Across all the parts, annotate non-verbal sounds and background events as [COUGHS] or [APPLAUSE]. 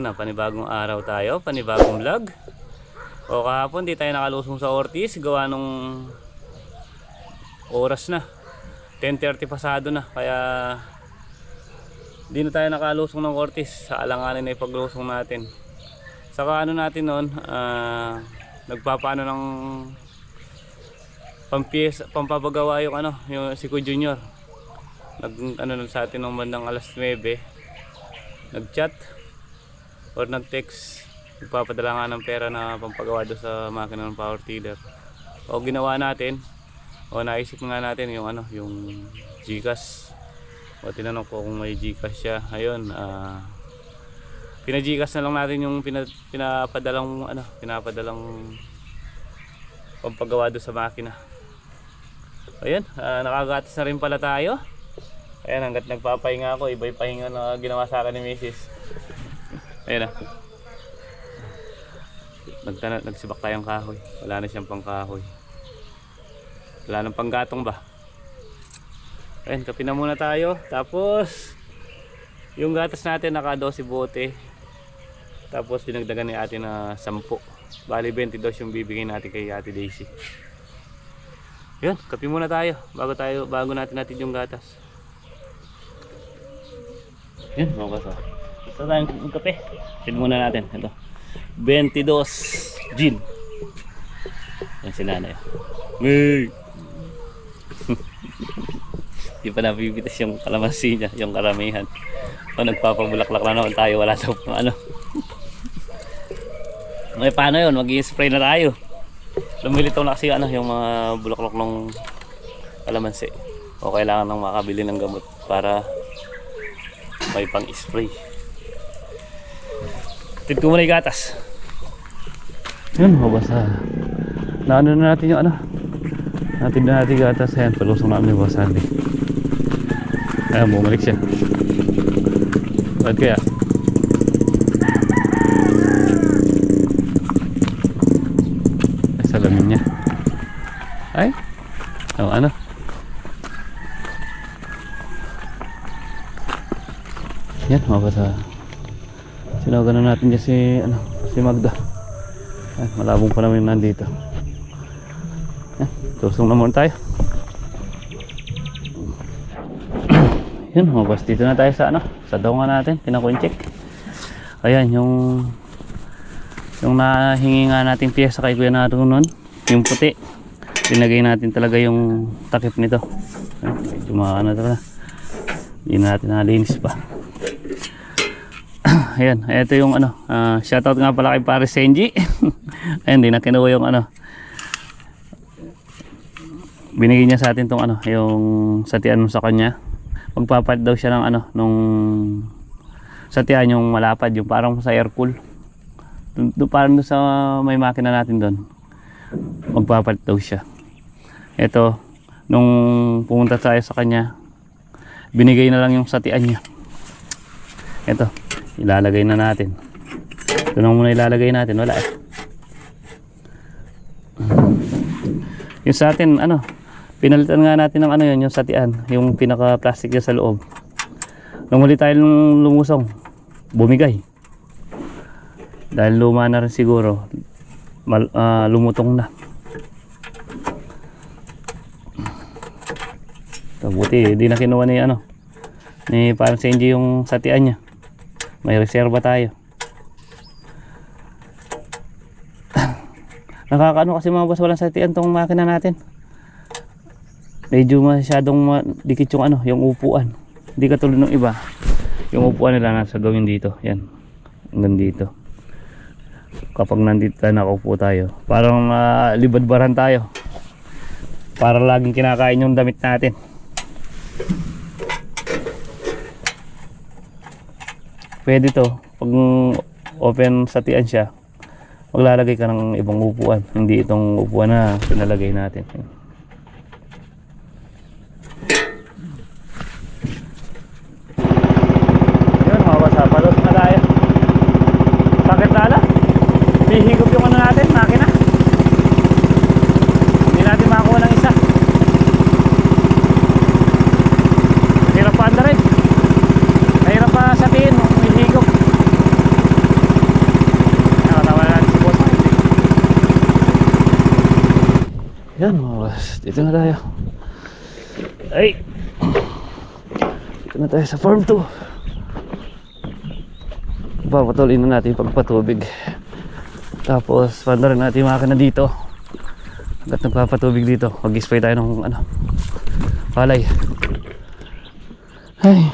Yan ang panibagong araw tayo, panibagong vlog. O kahapon di tayo nakalusong sa Ortiz, gawa nung oras na. 10.30 pasado na, kaya di na tayo nakalusong ng Ortiz sa alanganin na ipaglusong natin. Saka ano natin noon, ah, nagpapaano ng pampiyes, pampapagawa yung ano, yung si Kuya Junior. Nag ano sa atin ng bandang alas 9. Nag-chat or nag-text. Nagpapadala nga ng pera na pampagawa doon sa makina ng power tiller. O ginawa natin. O naisip nga natin yung ano, yung Gcash. O tinanong ko kung may Gcash siya. Ayun, ah pina-Gcash na lang natin yung pina, pinapadalang ano, pinapadalang pampagawa doon sa makina. Ayan, ah, nakagatas na rin pala tayo. Ayan, hanggat nagpapahinga ako, iba yung pahinga na ginawa sa akin ni Mrs. Ayan na. Nagtana, nagsibak tayong kahoy. Wala na siyang pangkahoy. Wala nang panggatong ba? Ayan, kape na muna tayo. Tapos, yung gatas natin naka 12 bote. Tapos dinagdagan ni ate na 10. Bali 22 yung bibigay natin kay ate Daisy. Yun, kape muna tayo bago tayo bago natin natin yung gatas. Yun, mga kaso. Ito tayong kape. Sin muna natin. Ito. 22 gin. Yan si nanay. May! [LAUGHS] Di pa nabibitas yung kalamansi niya, yung karamihan. O nagpapabulaklak na naman tayo, wala daw ano. [LAUGHS] May paano yun, mag spray na tayo. Lumilitaw na kasi ano, yung mga bulaklak ng kalamansi. O kailangan nang makabili ng gamot para may pang spray. Tid ko muna yung gatas. Yun, mabasa. Naano na natin yung ano. Natin na natin gatas. Ayan, palusong namin yung basali. Ayan, bumalik siya. Bakit kaya? Ay, salamin niya. Ay? Oh, ano? Yan, mabasa. Sinawagan na natin dyan si, ano, si Magda. Ay, malabong pa namin nandito. Yan, tusong na muna tayo. [CLEARS THROAT] Yun, mabas dito na tayo sa ano, sa daungan natin, pinakunchik. Ayan, yung yung nahingi nga nating piyesa kay Kuya Naro nun, yung puti. Pinagay natin talaga yung takip nito. Medyo mga ano talaga. Hindi na natin nalinis pa. [CLEARS THROAT] Ayan, ito yung ano, ah, shoutout nga pala kay Paris Senji. [LAUGHS] Ayan, di na kinuha yung ano. Binigay niya sa atin tong ano, yung satian mo sa kanya. Magpapalit daw siya ng ano, nung satian yung malapad, yung parang sa air cool. Dun, dun, parang doon sa may makina natin doon. Magpapalit daw siya. Ito, nung pumunta tayo sa kanya, binigay na lang yung satian niya. Ito, ilalagay na natin. Ito na muna ilalagay natin, wala eh. Yung sa atin, ano, pinalitan nga natin ng ano yun, yung satian, yung pinaka plastic niya sa loob. Nung huli tayo nung lumusong, bumigay. Dahil luma na rin siguro, mal, ah, lumutong na. So, buti, di na kinuha ni ano, ni parang Senji yung satian niya. May reserva tayo. [COUGHS] Nakakaano kasi mga boss, walang satian tong makina natin. Medyo masyadong ma- dikit yung ano, yung upuan. Hindi katulad ng iba. Yung upuan nila nasa gawin dito. Yan. Hanggang dito. Kapag nandito tayo nakaupo tayo. Parang uh, libadbaran tayo. Para laging kinakain yung damit natin. Pwede to. Pag open satian siya, maglalagay ka ng ibang upuan. Hindi itong upuan na pinalagay natin. Yun, mga basa. Palos na tayo. Sakit lala. Hihigop yung ano natin, makina. Hindi natin makakuha ng isa. Hirap pa anda rin. Yan mga boss, dito na tayo. Ay! Dito na tayo sa farm 2. Papatuloy na natin pagpatubig. Tapos, panda rin natin makina dito. Hanggat nagpapatubig dito, mag-spray tayo ng ano, palay. Ay!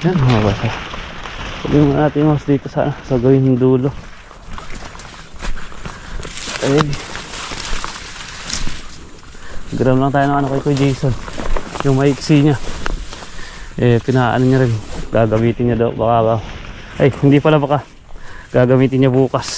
Yan mga boss. Sabihin mo natin house dito sa, sa gawin ng dulo. Ay. Gram lang tayo ng ano kay Kuya Jason. Yung maiksi niya. Eh, pinaano niya rin. Gagamitin niya daw. Baka ba? Ay, hindi pala baka. Gagamitin niya bukas.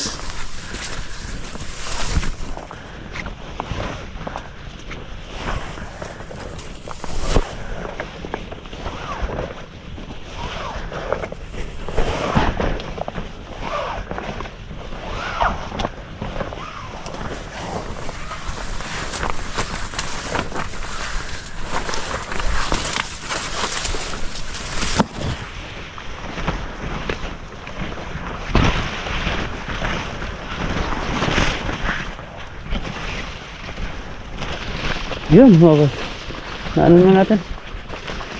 Yun, boss. Naano na natin.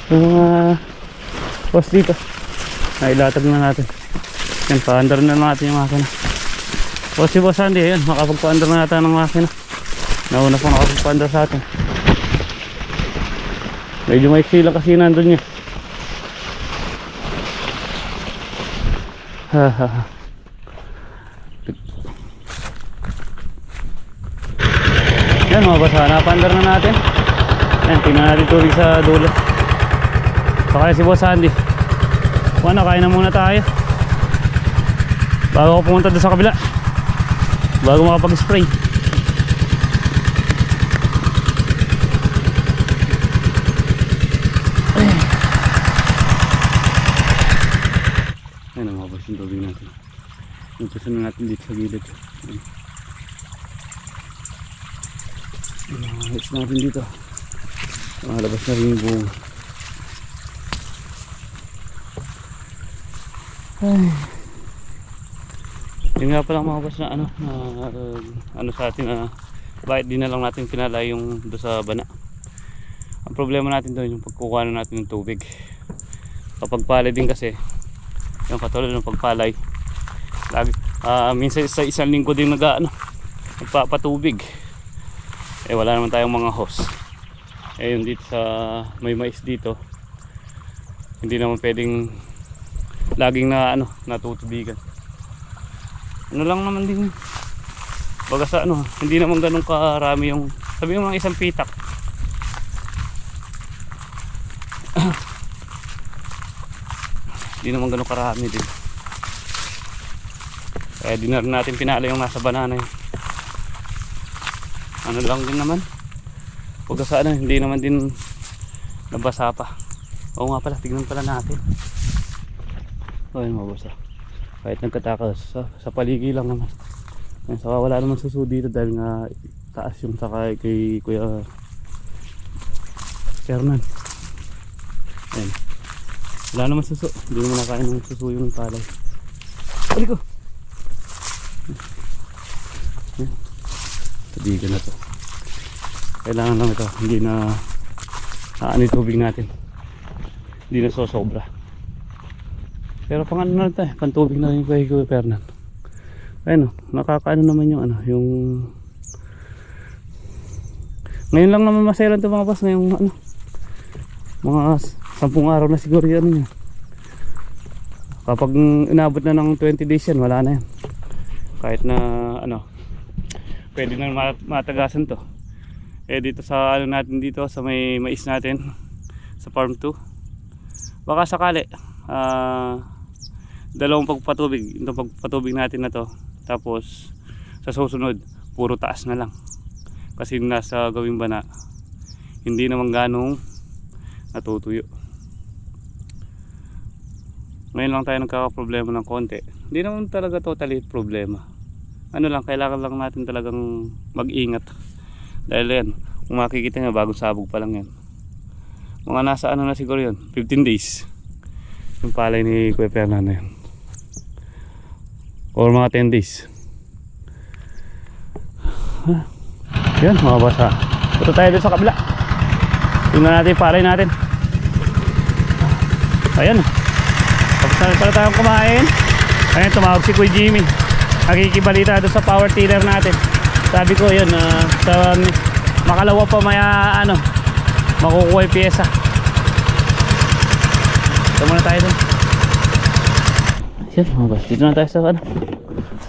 Yung mga post dito. Nailatag na natin. Yan, pa-under na natin yung makina. O si Boss Andy, yun, makapagpa-under na natin ng makina. Nauna po nakapagpa-under sa atin. Medyo may sila kasi nandun niya. Ha ha ha. Yan mga boss, ha, napandar na natin. Yan, tingnan natin tubig sa dulo. Saka si Boss Andy. Ano, kain na muna tayo. Bago ako pumunta doon sa kabila. Bago makapag-spray. Ayan ang mga boss yung tubig natin. Umpasan na natin dito sa gilid. Ayan. Ayos natin dito. Malabas na rin yung buong. Ay. Yun nga pala mga boss na ano, na, uh, ano sa atin, uh, bakit di na lang natin pinala yung do sa bana. Ang problema natin doon yung pagkukuha na natin ng tubig. Kapag palay din kasi, yung katulad ng pagpalay, lagi, ah, minsan sa isang linggo din nag, ano, nagpapatubig eh wala naman tayong mga hose eh yung dito sa may mais dito. Hindi naman pwedeng laging na ano natutubigan. Ano lang naman din. Baga sa ano hindi naman ganun karami yung sabi mo mga isang pitak. [COUGHS] Hindi naman ganun karami din. Kaya di na natin pinala yung nasa banana yun ano lang din naman. Huwag sa hindi naman din nabasa pa. Oo nga pala tignan pala natin. O yun mabasa. Kahit nagkatakas sa, sa paligi lang naman. Ayun, wala naman suso dito dahil nga taas yung saka kay kuya Fernan ayun. Wala naman suso hindi naman nakain ng suso yung palay. Balik ko Tabigan na to. Kailangan lang ito. Hindi na yung tubig natin. Hindi na sosobra. Pero pang ano na tayo. Pang tubig na rin kay Kuya Fernan. Ayun o. Nakakaano naman yung ano. Yung ngayon lang naman maselan to mga boss. Ngayong ano. Mga sampung araw na siguro yan. Yun. Kapag inabot na ng 20 days yan, wala na yan. Kahit na ano, pwede na mat- matagasan to. Eh dito sa ano natin dito sa may mais natin [LAUGHS] sa farm 2 baka sakali ah dalawang pagpatubig itong pagpatubig natin na to tapos sa susunod puro taas na lang. Kasi nasa gawing bana hindi naman ganong natutuyo. Ngayon lang tayo nagkakaproblema ng konti. Hindi naman talaga totally problema ano lang kailangan lang natin talagang mag-ingat dahil yan kung makikita nyo bagong sabog pa lang yan mga nasa ano na siguro yun 15 days yung palay ni Kuya Fernando yan or mga 10 days Yan, mga boss ha. Punta tayo doon sa kabila. Tingnan natin yung palay natin. Ayan. Tapos na pala tayong kumain. Ayan, tumawag si Kuya Jimmy. Nakikibalita doon sa power tiller natin. Sabi ko yun, ah, sa makalawa pa maya ano, makukuha yung pyesa. Ito muna tayo doon. Yan, mga boss. Dito na tayo sa ano,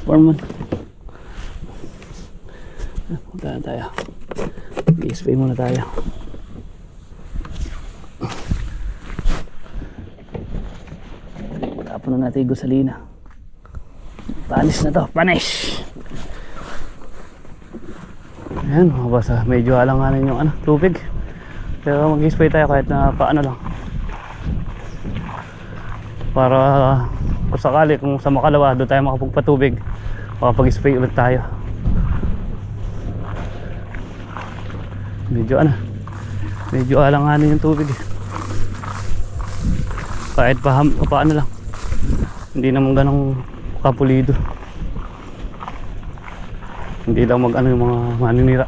Foreman. Punta na tayo. I-spray muna tayo. Tapon na natin yung gusalina. Panis na to. Panis! Ayan mga boss ah. Medyo alanganin yung ano, tubig. Pero mag-spray tayo kahit na paano lang. Para kung sakali kung sa makalawa doon tayo makapagpatubig makapag-spray ulit tayo. Medyo ano, medyo alanganin yung tubig. eh. Kahit paham, paano lang. Hindi naman ganong kapulido. Hindi lang mag ano yung mga maninira.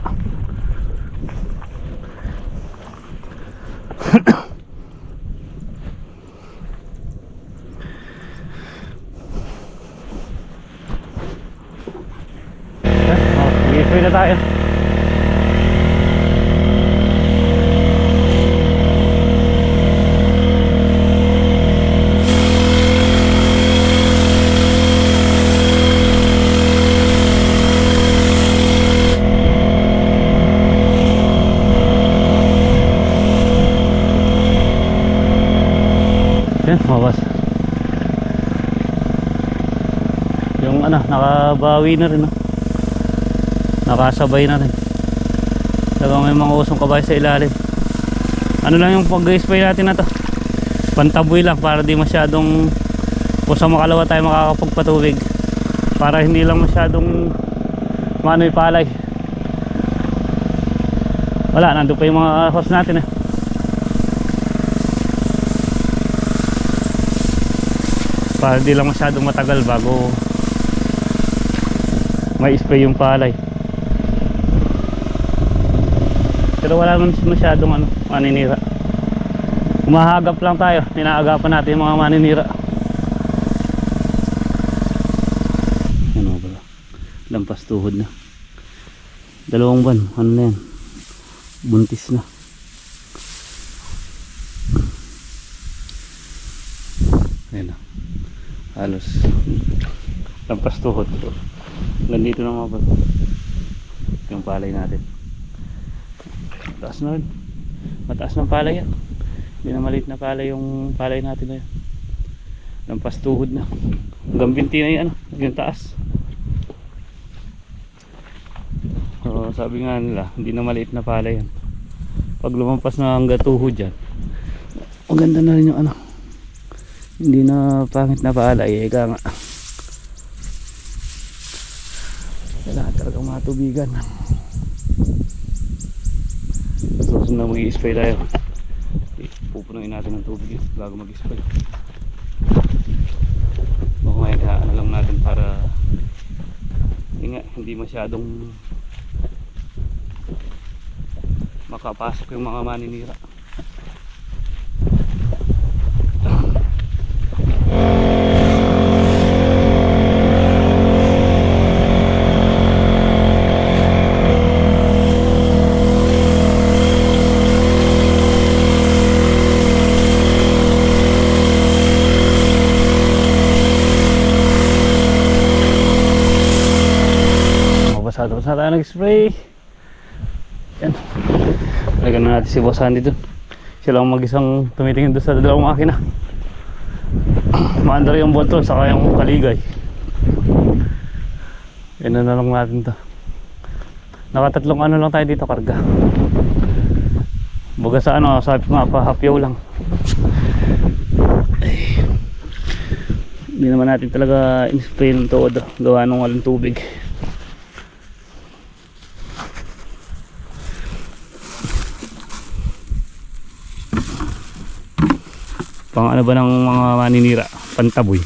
[COUGHS] Oh, mag-spray na tayo. Yan, mga boss. Yung ano, nakabawi na rin. No? Nakasabay na rin. Talagang may mga usong kabayo sa ilalim. Ano lang yung pag-spray natin na to. Pantaboy lang para di masyadong kung sa makalawa tayo makakapagpatubig. Para hindi lang masyadong manoy palay. Wala, nandun pa yung mga hose natin eh. para di lang masyadong matagal bago may spray yung palay. Pero wala naman masyadong ano, maninira. Umahagap lang tayo. Inaagapan natin yung mga maninira. Ano pala lampas tuhod na. Dalawang ban ano na yan? Buntis na. Ayan na. Halos. Lampas tuhod. Nandito na mga bato. Yung palay natin. Mataas na rin. Mataas ng palay yan. Hindi na maliit na palay yung palay natin na yan. Lampas tuhod na. Hanggang binti na yung ano, yung taas. So, sabi nga nila, hindi na maliit na palay yan. Pag lumampas na hanggang tuhod yan, maganda na rin yung ano, hindi na pangit na paalay eka nga matubigan. So susunod na mag-i-spray tayo. Pupunuin natin ng tubig yun bago mag-spray. O ngayon ano lang natin para hindi nga hindi masyadong makapasok yung mga maninira nag-spray. Yan. Lagyan na natin si Boss Andy dun. Siya lang mag-isang tumitingin doon sa dalawang makina. Maandar yung botol saka yung kaligay. Yan na lang natin to. Nakatatlong ano lang tayo dito karga. Baga sa ano, sabi ko nga pa hapyaw lang. Ay. Hindi naman natin talaga in-spray ng todo. Gawa nung walang tubig. Pang ano ba ng mga maninira? Pantaboy.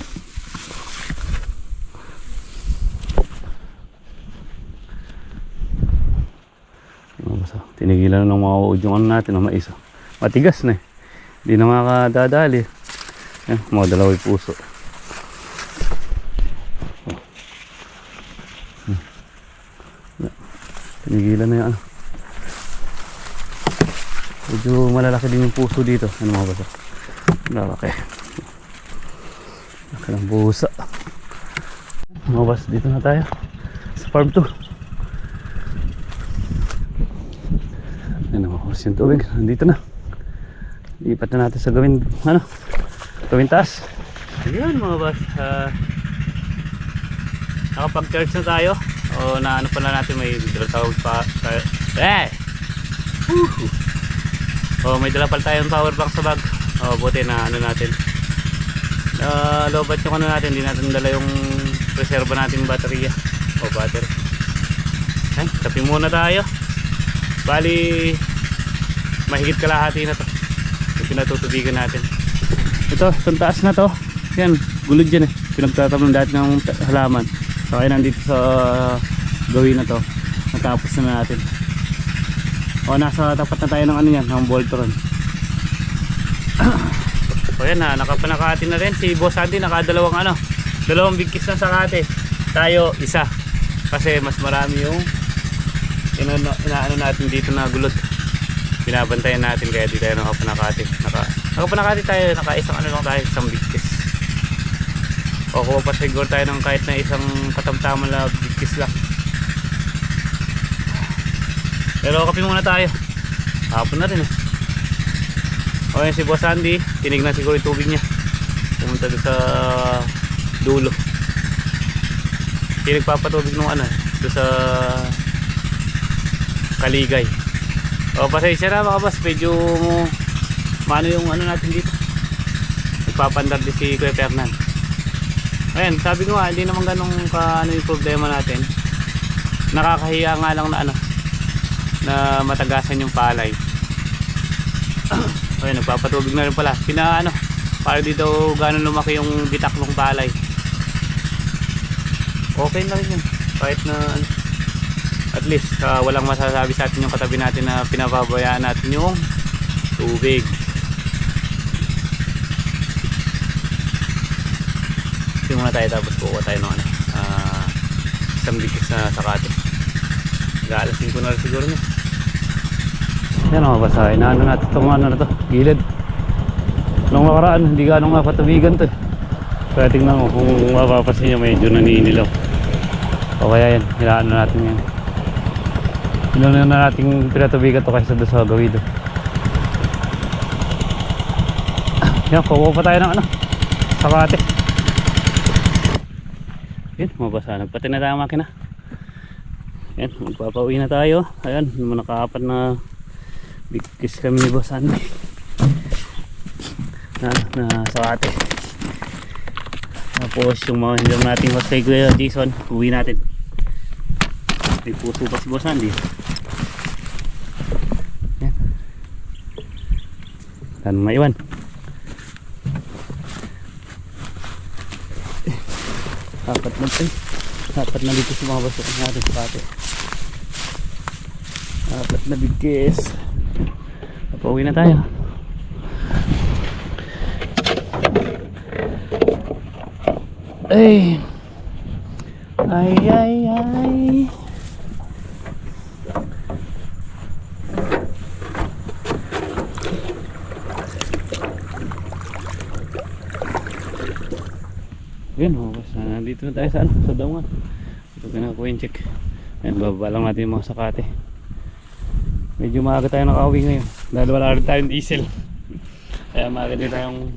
Tinigilan na ng mga uod yung ano natin, ang mais. Matigas na eh. Hindi na makakadadali. Yan, mga dalawang puso. Tinigilan na yan. Ano. Medyo malalaki din yung puso dito. Ano mga boss? Oh. Lalaki. Laki ng busa. Mga boss, dito na tayo. Sa farm 2. Ano, hos yung tubig. Nandito na. Lipat na natin sa gawin, ano, gawin taas. Ayan mga boss. Uh, nakapag-charge na tayo. O na ano pala natin may tawag pa. eh! Woo! O may dala pala tayong power bank sa bag. O buti na ano natin. Uh, lobat yung ano natin. Hindi natin dala yung reserva natin baterya. O battery. Ay, tapi muna tayo. Bali, mahigit kalahati na to. Yung pinatutubigan natin. Ito, itong taas na to. Yan, gulod dyan eh. Pinagtatamon dati ng halaman. So, kaya nandito sa gawin na to. Natapos na natin. O, nasa tapat na tayo ng ano yan, ng Voltron. O yan na, nakapanakati na rin. Si Boss Andy, nakadalawang ano, dalawang bigkis na sakate. Tayo, isa. Kasi mas marami yung inaano, inaano natin dito na gulot binabantayan natin kaya di tayo nakapanakati naka, nakapanakati tayo naka isang ano lang tayo isang bigkis o kuha pa siguro tayo ng kahit na isang katamtaman lang bigkis lang pero kape muna tayo hapon na rin eh o yun si Boss Andy. Tinignan siguro yung tubig niya. Pumunta doon sa dulo. Hindi nagpapatubig nung ano doon sa kaligay. O pasensya na mga boss. Medyo mano yung ano natin dito. Nagpapandar din si Kuya Fernan ayan sabi ko nga hindi naman ganun ka ano yung problema natin. Nakakahiya nga lang na ano na matagasan yung palay [CLEARS THROAT] ayun nagpapatubig na rin pala. Pina ano para dito gano'n lumaki yung bitak ng palay okay na rin yun. Kahit na ano, at least ah, walang masasabi sa atin yung katabi natin na pinababayaan natin yung tubig. Ito muna tayo tapos kukuha tayo ng ano, ah, isang bigkis na sakate gaalasin ko na rin siguro niya yan mga basahin na ano natin itong ano na to gilid nung nakaraan hindi ganong mapatubigan to eh. kaya tingnan mo kung mapapasin nyo medyo naninilaw o kaya yan hinaan na natin yan Ilan na nating pinatubigan to kaysa doon sa gawido. Yan, kukuha pa tayo ng ano, sakate. Yan, mabasa. Nagpati na tayo ang makina. Yan, magpapauwi na tayo. Ayan, naman nakaapat na big kiss kami ni Boss Andy. Na, na sakate. Tapos yung mga hindi nating host kay Kuya Jason, uwi natin. May puso pa si Boss Andy. Yan. Dan maiwan. Apat na ito. Apat na dito sa mga baso natin sa pati. Apat na bigkis. Pauwi na tayo. Ay. Ay, ay, ay. Yun, oh, basta nandito na tayo sa, ano, sa daungan. Ito pinakuha yung check. Ayan, bababa lang natin yung mga sakate. Medyo maaga tayo nakauwi ngayon. Dahil wala rin tayong diesel. Kaya maaga din tayong.